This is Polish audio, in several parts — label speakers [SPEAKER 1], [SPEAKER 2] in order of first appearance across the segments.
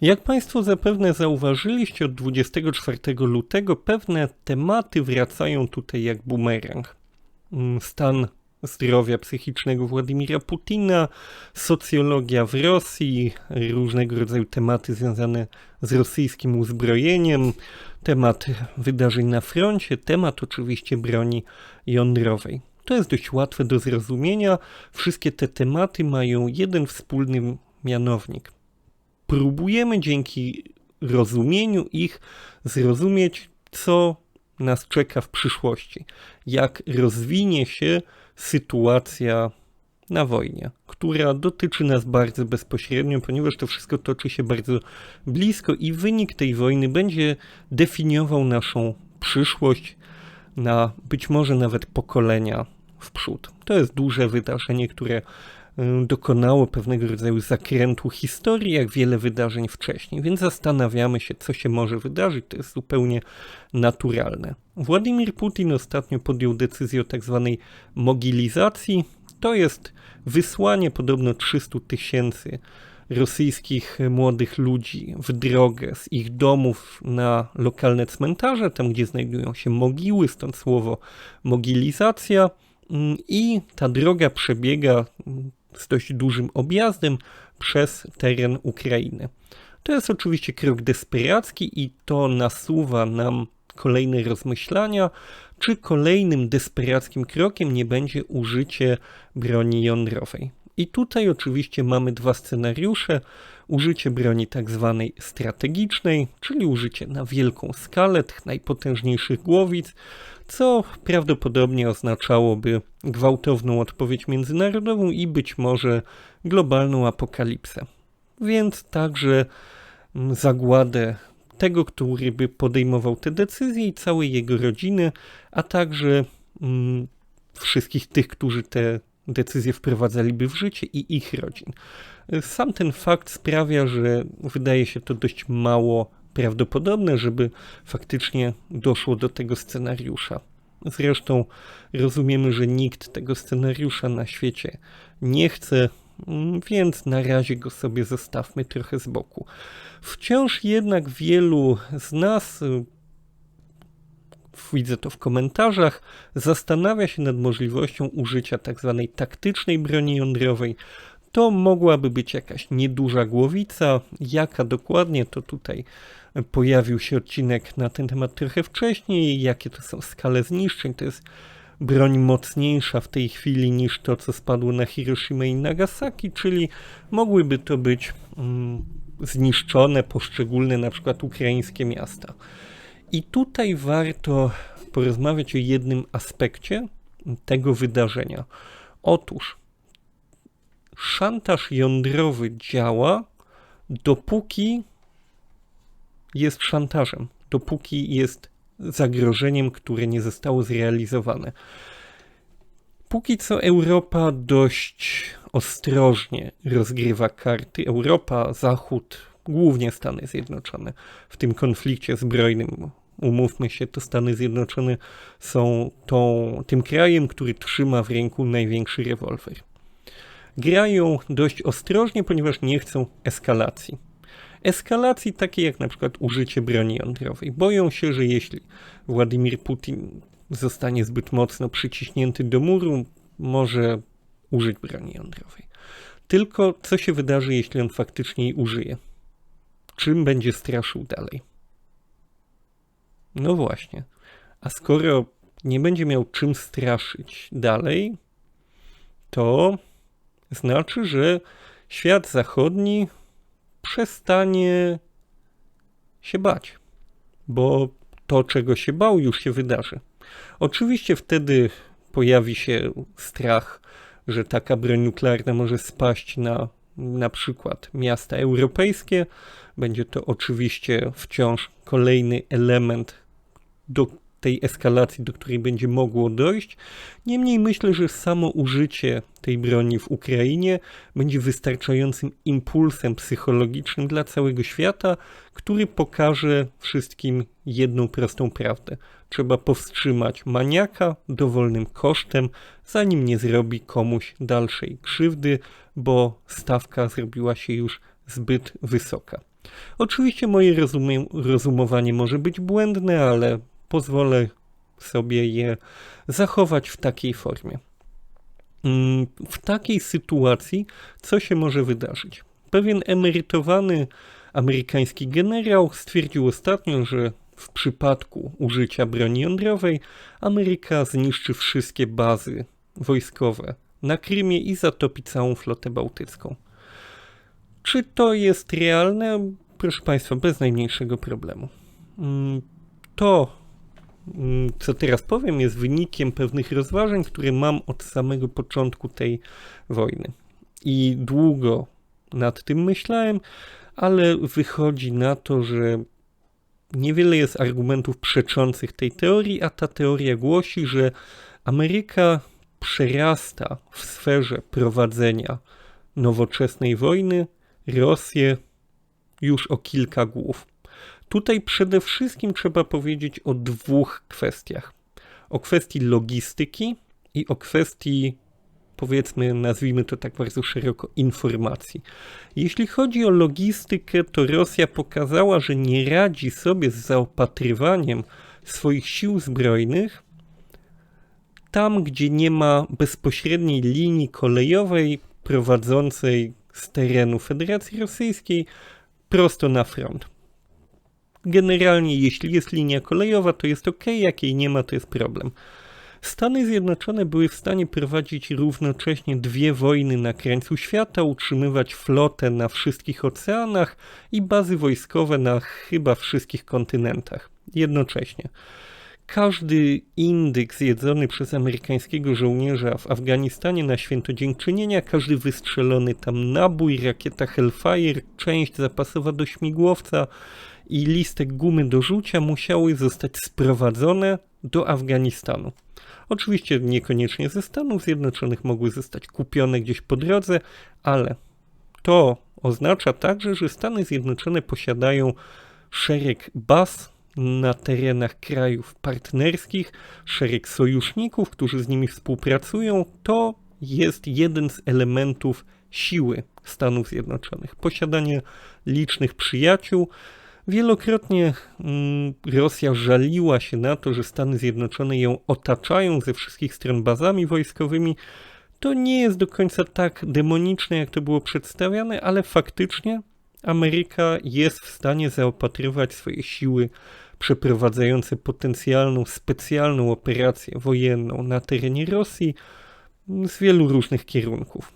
[SPEAKER 1] Jak Państwo zapewne zauważyliście, od 24 lutego pewne tematy wracają tutaj jak bumerang. Mm, Stan zdrowia psychicznego Władimira Putina, socjologia w Rosji, różnego rodzaju tematy związane z rosyjskim uzbrojeniem, temat wydarzeń na froncie, temat oczywiście broni jądrowej. To jest dość łatwe do zrozumienia. Wszystkie te tematy mają jeden wspólny mianownik. Próbujemy dzięki rozumieniu ich zrozumieć, co nas czeka w przyszłości, jak rozwinie się sytuacja na wojnie, która dotyczy nas bardzo bezpośrednio, ponieważ to wszystko toczy się bardzo blisko i wynik tej wojny będzie definiował naszą przyszłość na być może nawet pokolenia w przód. To jest duże wydarzenie, które dokonało pewnego rodzaju zakrętu historii, jak wiele wydarzeń wcześniej, więc zastanawiamy się, co się może wydarzyć. To jest zupełnie naturalne. Władimir Putin ostatnio podjął decyzję o tak zwanej mogilizacji. To jest wysłanie podobno 300 tysięcy rosyjskich młodych ludzi w drogę z ich domów na lokalne cmentarze, tam gdzie znajdują się mogiły, stąd słowo mogilizacja. I ta droga przebiega z dość dużym objazdem przez teren Ukrainy. To jest oczywiście krok desperacki i to nasuwa nam kolejne rozmyślania, czy kolejnym desperackim krokiem nie będzie użycie broni jądrowej. I tutaj oczywiście mamy dwa scenariusze. Użycie broni tak zwanej strategicznej, czyli użycie na wielką skalę tych najpotężniejszych głowic, co prawdopodobnie oznaczałoby gwałtowną odpowiedź międzynarodową i być może globalną apokalipsę. Więc także mm, zagładę tego, który by podejmował te decyzje i całej jego rodziny, a także mm, wszystkich tych, którzy te decyzje wprowadzaliby w życie i ich rodzin. Sam ten fakt sprawia, że wydaje się to dość mało prawdopodobne, żeby faktycznie doszło do tego scenariusza. Zresztą rozumiemy, że nikt tego scenariusza na świecie nie chce, mm, więc na razie go sobie zostawmy trochę z boku. Wciąż jednak wielu z nas, y, widzę to w komentarzach, zastanawia się nad możliwością użycia tzw. Tak taktycznej broni jądrowej. To mogłaby być jakaś nieduża głowica. Jaka dokładnie, to tutaj pojawił się odcinek na ten temat trochę wcześniej. Jakie to są skale zniszczeń? To jest broń mocniejsza w tej chwili niż to, co spadło na Hiroshima i Nagasaki, czyli mogłyby to być mm, zniszczone poszczególne na przykład ukraińskie miasta. I tutaj warto porozmawiać o jednym aspekcie tego wydarzenia. Otóż szantaż jądrowy działa, dopóki jest szantażem, dopóki jest zagrożeniem, które nie zostało zrealizowane. Póki co Europa dość ostrożnie rozgrywa karty. Europa, Zachód, głównie Stany Zjednoczone w tym konflikcie zbrojnym. Umówmy się, to Stany Zjednoczone są tą, tym krajem, który trzyma w ręku największy rewolwer. Grają dość ostrożnie, ponieważ nie chcą eskalacji. Eskalacji takiej jak na przykład użycie broni jądrowej. Boją się, że jeśli Władimir Putin zostanie zbyt mocno przyciśnięty do muru, może użyć broni jądrowej. Tylko co się wydarzy, jeśli on faktycznie jej użyje? Czym będzie straszył dalej? No właśnie. A skoro nie będzie miał czym straszyć dalej, to znaczy, że świat zachodni przestanie się bać, bo to, czego się bał, już się wydarzy. Oczywiście wtedy pojawi się strach, że taka broń nuklearna może spaść na na przykład miasta europejskie. Będzie to oczywiście wciąż kolejny element do tej eskalacji, do której będzie mogło dojść. Niemniej myślę, że samo użycie tej broni w Ukrainie będzie wystarczającym impulsem psychologicznym dla całego świata, który pokaże wszystkim jedną prostą prawdę. Trzeba powstrzymać maniaka dowolnym kosztem, zanim nie zrobi komuś dalszej krzywdy, bo stawka zrobiła się już zbyt wysoka. Oczywiście moje rozumie, rozumowanie może być błędne, ale pozwolę sobie je zachować w takiej formie. Mm, w takiej sytuacji co się może wydarzyć? Pewien emerytowany amerykański generał stwierdził ostatnio, że w przypadku użycia broni jądrowej Ameryka zniszczy wszystkie bazy wojskowe na Krymie i zatopi całą flotę bałtycką. Czy to jest realne? Proszę Państwa, bez najmniejszego problemu. Mm, to, co teraz powiem, jest wynikiem pewnych rozważań, które mam od samego początku tej wojny. I długo nad tym myślałem, ale wychodzi na to, że niewiele jest argumentów przeczących tej teorii, a ta teoria głosi, że Ameryka przerasta w sferze prowadzenia nowoczesnej wojny Rosję już o kilka głów. Tutaj przede wszystkim trzeba powiedzieć o dwóch kwestiach. O kwestii logistyki i o kwestii, powiedzmy, nazwijmy to tak bardzo szeroko, informacji. Jeśli chodzi o logistykę, to Rosja pokazała, że nie radzi sobie z zaopatrywaniem swoich sił zbrojnych tam, gdzie nie ma bezpośredniej linii kolejowej prowadzącej z terenu Federacji Rosyjskiej prosto na front. Generalnie, jeśli jest linia kolejowa, to jest ok, jak jej nie ma, to jest problem. Stany Zjednoczone były w stanie prowadzić równocześnie dwie wojny na krańcu świata, utrzymywać flotę na wszystkich oceanach i bazy wojskowe na chyba wszystkich kontynentach jednocześnie. Każdy indyk zjedzony przez amerykańskiego żołnierza w Afganistanie na święto dziękczynienia, każdy wystrzelony tam nabój, rakieta Hellfire, część zapasowa do śmigłowca i listek gumy do rzucia musiały zostać sprowadzone do Afganistanu. Oczywiście niekoniecznie ze Stanów Zjednoczonych mogły zostać kupione gdzieś po drodze, ale to oznacza także, że Stany Zjednoczone posiadają szereg baz na terenach krajów partnerskich, szereg sojuszników, którzy z nimi współpracują, to jest jeden z elementów siły Stanów Zjednoczonych. Posiadanie licznych przyjaciół. Wielokrotnie mm, Rosja żaliła się na to, że Stany Zjednoczone ją otaczają ze wszystkich stron bazami wojskowymi. To nie jest do końca tak demoniczne, jak to było przedstawiane, ale faktycznie Ameryka jest w stanie zaopatrywać swoje siły przeprowadzające potencjalną specjalną operację wojenną na terenie Rosji z wielu różnych kierunków.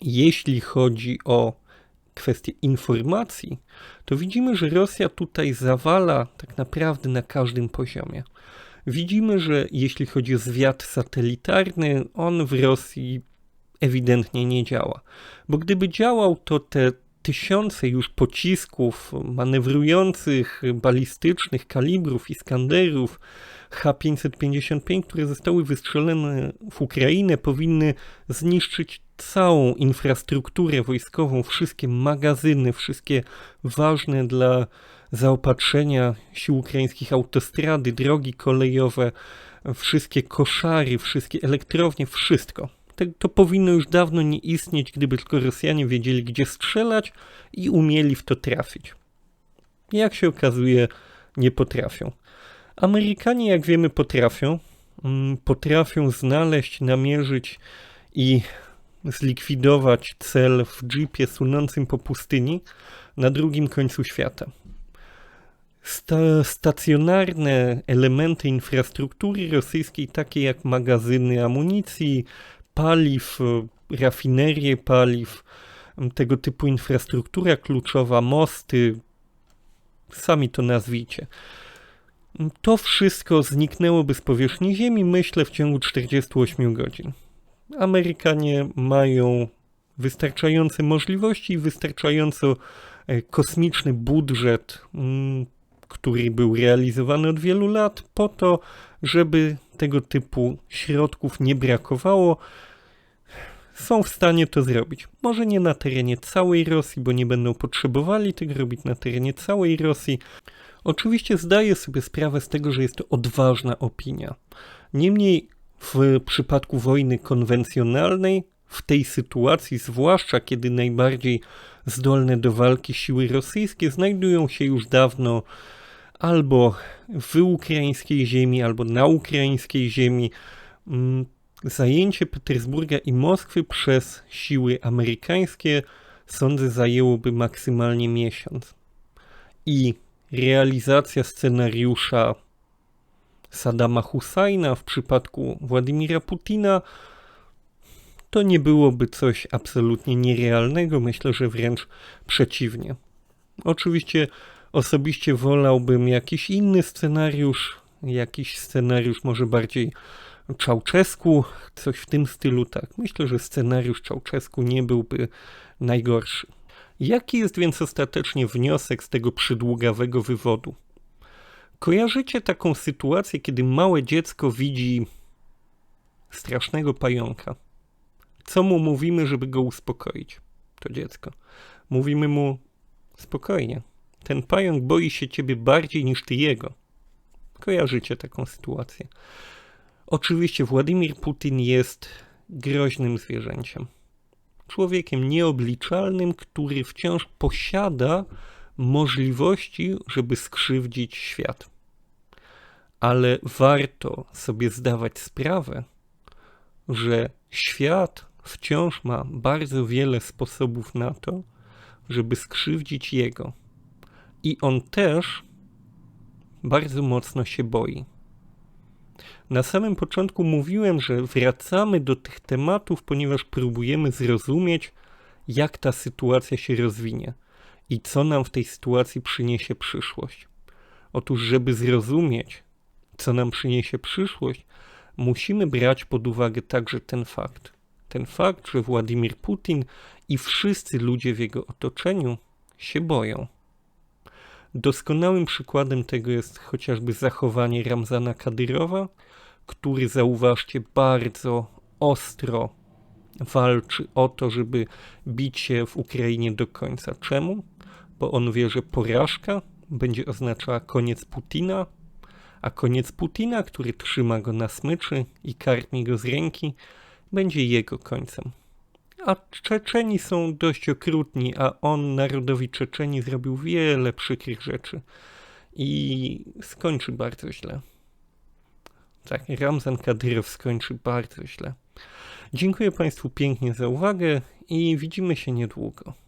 [SPEAKER 1] Jeśli chodzi o kwestię informacji, to widzimy, że Rosja tutaj zawala tak naprawdę na każdym poziomie. Widzimy, że jeśli chodzi o zwiat satelitarny, on w Rosji ewidentnie nie działa. Bo gdyby działał, to te tysiące już pocisków manewrujących, balistycznych, kalibrów, Iskanderów, H-555, które zostały wystrzelone w Ukrainę, powinny zniszczyć całą infrastrukturę wojskową, wszystkie magazyny, wszystkie ważne dla zaopatrzenia sił ukraińskich autostrady, drogi kolejowe, wszystkie koszary, wszystkie elektrownie, wszystko to powinno już dawno nie istnieć, gdyby tylko Rosjanie wiedzieli, gdzie strzelać i umieli w to trafić. Jak się okazuje, nie potrafią. Amerykanie, jak wiemy, potrafią. Mm, potrafią znaleźć, namierzyć i zlikwidować cel w jeepie sunącym po pustyni na drugim końcu świata. Sta stacjonarne elementy infrastruktury rosyjskiej, takie jak magazyny amunicji, paliw, rafinerie paliw, tego typu infrastruktura kluczowa, mosty, sami to nazwijcie. To wszystko zniknęłoby z powierzchni Ziemi, myślę, w ciągu 48 godzin. Amerykanie mają wystarczające możliwości i wystarczająco e, kosmiczny budżet, który był realizowany od wielu lat, po to, żeby tego typu środków nie brakowało, są w stanie to zrobić. Może nie na terenie całej Rosji, bo nie będą potrzebowali tego robić na terenie całej Rosji. Oczywiście zdaję sobie sprawę z tego, że jest to odważna opinia. Niemniej w przypadku wojny konwencjonalnej, w tej sytuacji, zwłaszcza kiedy najbardziej zdolne do walki siły rosyjskie znajdują się już dawno albo w ukraińskiej ziemi, albo na ukraińskiej ziemi. Mm, zajęcie Petersburga i Moskwy przez siły amerykańskie sądzę zajęłoby maksymalnie miesiąc. I realizacja scenariusza Saddama Husajna w przypadku Władimira Putina to nie byłoby coś absolutnie nierealnego, myślę, że wręcz przeciwnie. Oczywiście osobiście wolałbym jakiś inny scenariusz, jakiś scenariusz może bardziej Czałczesku, coś w tym stylu, tak. Myślę, że scenariusz Czałczesku nie byłby najgorszy. Jaki jest więc ostatecznie wniosek z tego przydługawego wywodu? Kojarzycie taką sytuację, kiedy małe dziecko widzi strasznego pająka? Co mu mówimy, żeby go uspokoić? To dziecko. Mówimy mu spokojnie. Ten pająk boi się ciebie bardziej niż ty jego. Kojarzycie taką sytuację. Oczywiście Władimir Putin jest groźnym zwierzęciem. Człowiekiem nieobliczalnym, który wciąż posiada możliwości, żeby skrzywdzić świat. Ale warto sobie zdawać sprawę, że świat wciąż ma bardzo wiele sposobów na to, żeby skrzywdzić jego. I on też bardzo mocno się boi. Na samym początku mówiłem, że wracamy do tych tematów, ponieważ próbujemy zrozumieć, jak ta sytuacja się rozwinie i co nam w tej sytuacji przyniesie przyszłość. Otóż, żeby zrozumieć, co nam przyniesie przyszłość, musimy brać pod uwagę także ten fakt. Ten fakt, że Władimir Putin i wszyscy ludzie w jego otoczeniu się boją. Doskonałym przykładem tego jest chociażby zachowanie Ramzana Kadyrowa, który zauważcie bardzo ostro walczy o to, żeby bić się w Ukrainie do końca. Czemu? Bo on wie, że porażka będzie oznaczała koniec Putina, a koniec Putina, który trzyma go na smyczy i karmi go z ręki, będzie jego końcem. A Czeczeni są dość okrutni, a on narodowi Czeczeni zrobił wiele przykrych rzeczy i skończy bardzo źle. Tak, Ramzan Kadyrow skończy bardzo źle. Dziękuję Państwu pięknie za uwagę i widzimy się niedługo.